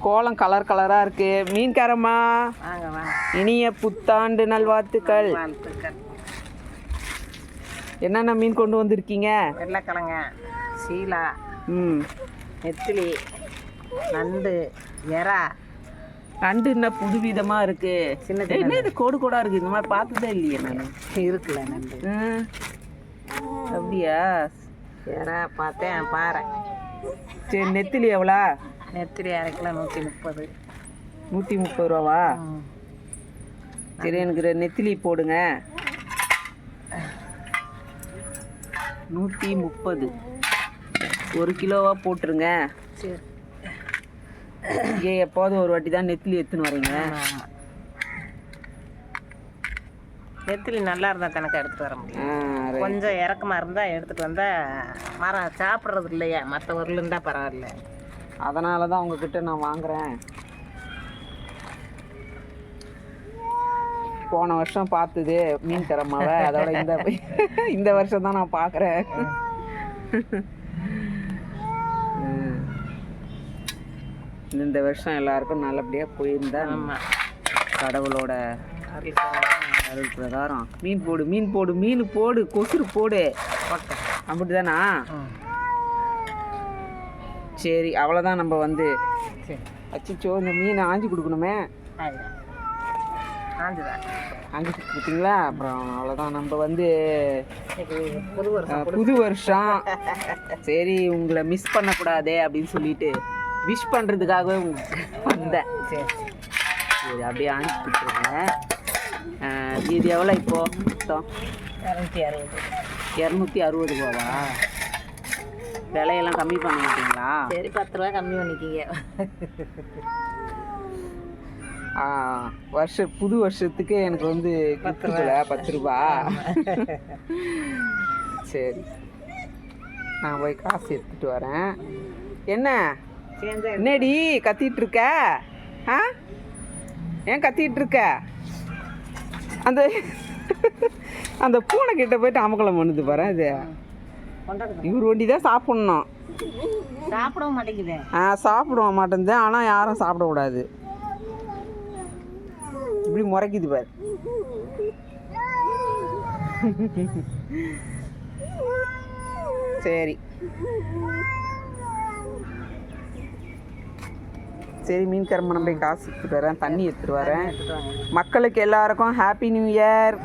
கோலம் கலர் கலராக இருக்கு. மீன்காரம்மா இனிய புத்தாண்டு நல்வாழ்த்துக்கள். வாழ்த்துக்கள் என்னென்ன மீன் கொண்டு வந்திருக்கீங்க? வெள்ளைக்கிழங்க சீலா ம். நெத்திலி நண்டு எறா. நண்டு என்ன புதுவிதமாக இருக்கு? சின்ன ஏய், என்ன இது கோடு கோடா இருக்கு? இந்த மாதிரி பார்த்ததே இல்லையே நான். இருக்குல்ல நண்டு. அப்படியா? எறா பார்த்தேன் பாறை. சரி நெத்திலி எவ்வளோ? நெத்திலி அரை கிலோ நூற்றி முப்பது. நூற்றி முப்பது ரூபாவா? சரி எனக்கு நெத்திலி போடுங்க. நூற்றி முப்பது. ஒரு கிலோவா போட்டுருங்க. சரி. இங்கே எப்போது ஒரு வாட்டி தான் நெத்திலி எடுத்துன்னு வரீங்க? நெத்திலி நல்லா இருந்தால் கணக்கு எடுத்துகிட்டு வர முடியும். கொஞ்சம் இறக்கமாக இருந்தால் எடுத்துகிட்டு வந்தால் மரம் சாப்பிட்றது இல்லையா? மற்ற ஊரில் இருந்தால் பரவாயில்ல. அதனால தான் உங்ககிட்ட நான் வாங்குறேன். போன வருஷம் பார்த்தது மீன் தரமாவை அதோட இந்த இந்த வருஷம் தான் நான் பார்க்குறேன். இந்த வருஷம் எல்லாருக்கும் நல்லபடியாக போயிருந்தா கடவுளோட அருள் பிரகாரம். மீன் போடு மீன் போடு மீன் போடு கொசுறு போடு. போட்டேன் அப்படிதானா? ம் சரி அவ்வளோதான் நம்ம வந்து. சரி. அச்சிச்சோ இந்த மீனை ஆஞ்சி கொடுக்கணுமே. ஆஞ்சுதான் ஆஞ்சி கொடுத்தீங்களா அப்புறம் அவ்வளோதான் நம்ம வந்து புது வருஷம் அஹ், புது வருஷம். சரி உங்களை மிஸ் பண்ணக்கூடாதே அப்படின்னு சொல்லிட்டு விஷ் பண்ணுறதுக்காகவே வந்தேன். சரி. சரி அப்படியே ஆஞ்சி கொடுத்துருங்க. இது எவ்வளோ இப்போ? மொத்தம்? இரநூத்தி அறுபது. இரநூத்தி அறுபது ரூபாவா? விலையெல்லாம் கம்மி பண்ண மாட்டீங்களா சரி பத்து ரூபா கம்மி பண்ணிக்கிங்க வருஷ புது வருஷத்துக்கு எனக்கு வந்து கிஃப்ட்டுல பத்து ரூபா. சரி. நான் போய் காசு எடுத்துட்டு வரேன். என்ன? என்னடி கத்திட்டு இருக்க ஆ? ஏன் கத்திட்டு இருக்க அந்த அந்த பூனை கிட்ட போயிட்டு அமக்கலம் பண்ணுது பாரு இது இவர் வண்டி தான் சாப்பிட்ணும். சாப்பிடவும் மாட்டேங்குது. ஆ சாப்பிடுவ மாட்டேங்குது. ஆனால் யாரும் சாப்பிடக்கூடாது. இப்படி முறைக்குது பாரு. சரி. சரி மீன் கருமணம் போய் காசு எடுத்துட்டு வரேன். தண்ணி எடுத்துட்டு வரேன். மக்களுக்கு எல்லாருக்கும் ஹாப்பி நியூ இயர்